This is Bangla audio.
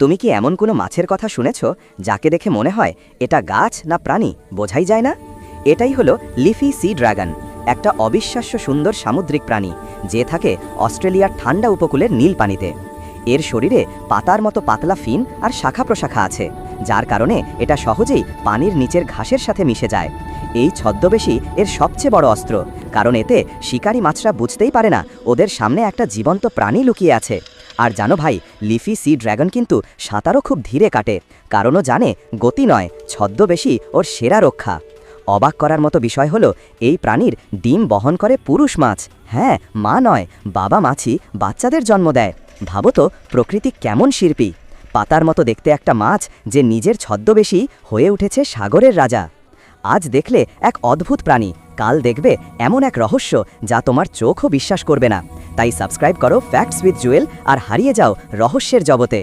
তুমি কি এমন কোনো মাছের কথা শুনেছ যাকে দেখে মনে হয় এটা গাছ না প্রাণী? বোঝাই যায় না? এটাই হলো লিফি সি ড্রাগন, একটা অবিশ্বাস্য সুন্দর সামুদ্রিক প্রাণী যে থাকে অস্ট্রেলিয়ার ঠান্ডা উপকূলের নীল পানিতে। এর শরীরে পাতার মতো পাতলা ফিন আর শাখা প্রশাখা আছে, যার কারণে এটা সহজেই পানির নিচের ঘাসের সাথে মিশে যায়। এই ছদ্মবেশী এর সবচেয়ে বড় অস্ত্র, কারণ এতে শিকারী মাছরা বুঝতেই পারে না ওদের সামনে একটা জীবন্ত প্রাণী লুকিয়ে আছে। আর জানো ভাই, লিফি সি ড্র্যাগন কিন্তু সাঁতারও খুব ধীরে কাটে, কারণও জানে গতি নয় ছদ্মবেশী ওর সেরা রক্ষা। অবাক করার মতো বিষয় হলো, এই প্রাণীর ডিম বহন করে পুরুষ মাছ। হ্যাঁ মা নয়, বাবা মাছি বাচ্চাদের জন্ম দেয়। ভাবো তো, প্রকৃতি কেমন শিল্পী। পাতার মতো দেখতে একটা মাছ যে নিজের ছদ্মবেশী হয়ে উঠেছে সাগরের রাজা। আজ দেখলে এক অদ্ভুত প্রাণী, কাল দেখবে এমন এক রহস্য যা তোমার চোখও বিশ্বাস করবে না। তাই সাবস্ক্রাইব করো ফ্যাক্টস উইথ জুয়েল আর হারিয়ে যাও রহস্যের জগতে।